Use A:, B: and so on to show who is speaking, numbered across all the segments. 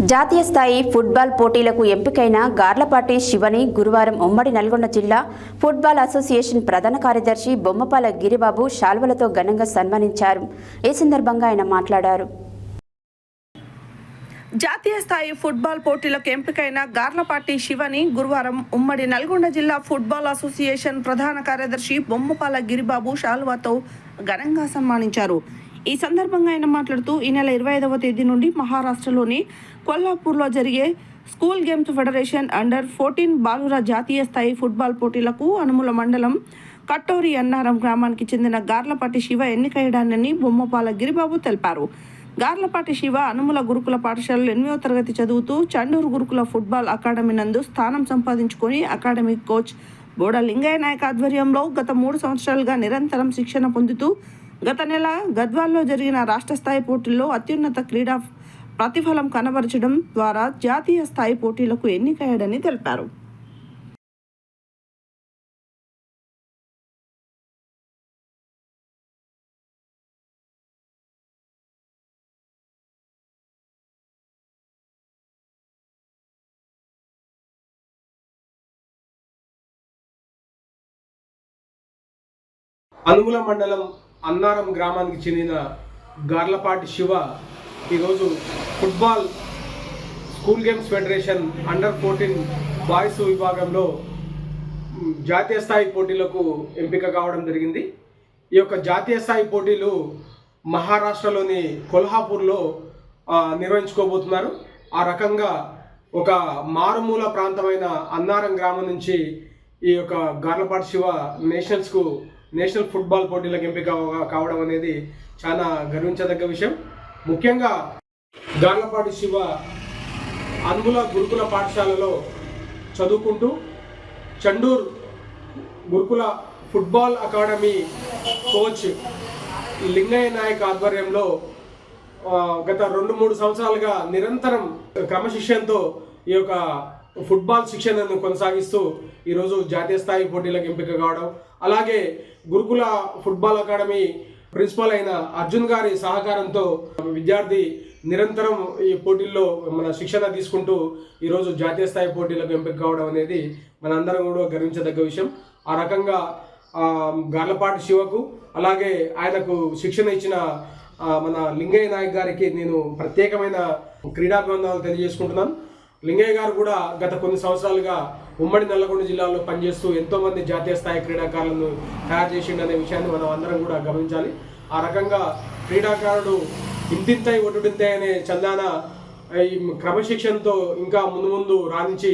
A: జాతీయ స్థాయి ఫుట్బాల్ పోటీలకు ఎంపికైన గార్లపాటి శివని గురువారం ఉమ్మడి నల్గొండ జిల్లా ఫుట్బాల్ అసోసియేషన్ ప్రధాన కార్యదర్శి బొమ్మపాల గిరిబాబు శాల్వలతో ఘనంగా సన్మానించారు. ఈ సందర్భంగా ఆయన మాట్లాడారు.
B: జాతీయ స్థాయి ఫుట్బాల్ పోటీలకు ఎంపికైన గార్లపాటి శివని గురువారం ఉమ్మడి నల్గొండ జిల్లా ఫుట్బాల్ అసోసియేషన్ ప్రధాన కార్యదర్శి బొమ్మపాల గిరిబాబు శాలువాతో ఘనంగా సన్మానించారు. ఈ సందర్భంగా ఆయన మాట్లాడుతూ ఈ నెల ఇరవై ఐదవ తేదీ నుండి మహారాష్ట్రలోని కొల్లాపూర్లో జరిగే school games federation under fourteen బాలుర జాతీయ స్థాయి ఫుట్బాల్ పోటీలకు అనుముల మండలం కట్టోరి అన్నారం గ్రామానికి చెందిన గార్లపాటి శివ ఎన్నికయ్యడానని బొమ్మపాల గిరిబాబు తెలిపారు. గార్లపాటి శివ అనుముల గురుకుల పాఠశాలలో ఎనిమిదవ తరగతి చదువుతూ చండూరు గురుకుల ఫుట్బాల్ అకాడమీ నందు స్థానం సంపాదించుకొని అకాడమీ కోచ్ బోడ లింగయ్య నాయక్ ఆధ్వర్యంలో గత మూడు సంవత్సరాలుగా నిరంతరం శిక్షణ పొందుతూ గత నెల గద్వాల్లో జరిగిన రాష్ట్ర స్థాయి పోటీల్లో అత్యున్నత క్రీడా ప్రతిఫలం కనబరచడం ద్వారా జాతీయ స్థాయి పోటీలకు ఎన్నికయ్యాడని తెలిపారు.
C: అనుముల మండలం అన్నారం గ్రామానికి చెందిన గార్లపాటి శివ ఈరోజు football school games federation under fourteen boys విభాగంలో జాతీయ స్థాయి పోటీలకు ఎంపిక కావడం జరిగింది. ఈ యొక్క జాతీయ స్థాయి పోటీలు మహారాష్ట్రలోని కొల్హాపూర్లో నిర్వహించుకోబోతున్నారు. ఆ రకంగా ఒక మారుమూల ప్రాంతమైన అన్నారం గ్రామం నుంచి ఈ యొక్క గార్లపాటి శివ నేషనల్స్కు నేషనల్ ఫుట్బాల్ పోటీలకు ఎంపిక కావడం అనేది చాలా గర్వించదగ్గ విషయం. ముఖ్యంగా గార్లపాటి శివ అనుముల గురుకుల పాఠశాలలో చదువుకుంటూ Chandur Gurukula football academy coach Lingaiah Nayak ఆధ్వర్యంలో గత రెండు మూడు సంవత్సరాలుగా నిరంతరం క్రమశిక్షణతో ఈ యొక్క ఫుట్బాల్ శిక్షణను కొనసాగిస్తూ ఈరోజు జాతీయ స్థాయి పోటీలకు ఎంపిక కావడం అలాగే గురుకుల ఫుట్బాల్ అకాడమీ ప్రిన్సిపాల్ అయిన అర్జున్ గారి సహకారంతో విద్యార్థి నిరంతరం ఈ పోటీల్లో మన శిక్షణ తీసుకుంటూ ఈరోజు జాతీయ స్థాయి పోటీలకు ఎంపిక కావడం అనేది మనందరం కూడా గర్వించదగ్గ విషయం. ఆ రకంగా గార్లపాటి శివకు అలాగే ఆయనకు శిక్షణ ఇచ్చిన మన లింగయ్య నాయక్ గారికి నేను ప్రత్యేకమైన క్రీడాభివందనాలు తెలియజేసుకుంటున్నాను. లింగయ్య గారు కూడా గత కొన్ని సంవత్సరాలుగా ఉమ్మడి నల్లగొండ జిల్లాలో పనిచేస్తూ ఎంతోమంది జాతీయ స్థాయి క్రీడాకారులను తయారు చేసిండు అనే విషయాన్ని మనం అందరం కూడా గమనించాలి. ఆ రకంగా క్రీడాకారుడు ఇంతింతై ఒడ్డుంతాయి అనే చందాన ఈ క్రమశిక్షణతో ఇంకా ముందు ముందు రాణించి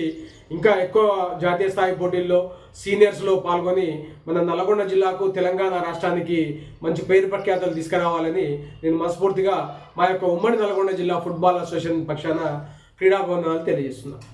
C: ఇంకా ఎక్కువ జాతీయ స్థాయి పోటీల్లో సీనియర్స్లో పాల్గొని మన నల్గొండ జిల్లాకు తెలంగాణ రాష్ట్రానికి మంచి పేరు ప్రఖ్యాతలు తీసుకురావాలని నేను మనస్ఫూర్తిగా మా యొక్క ఉమ్మడి నల్గొండ జిల్లా ఫుట్బాల్ అసోసియేషన్ పక్షాన క్రీడాభవనాలు తెలియజేస్తున్నాను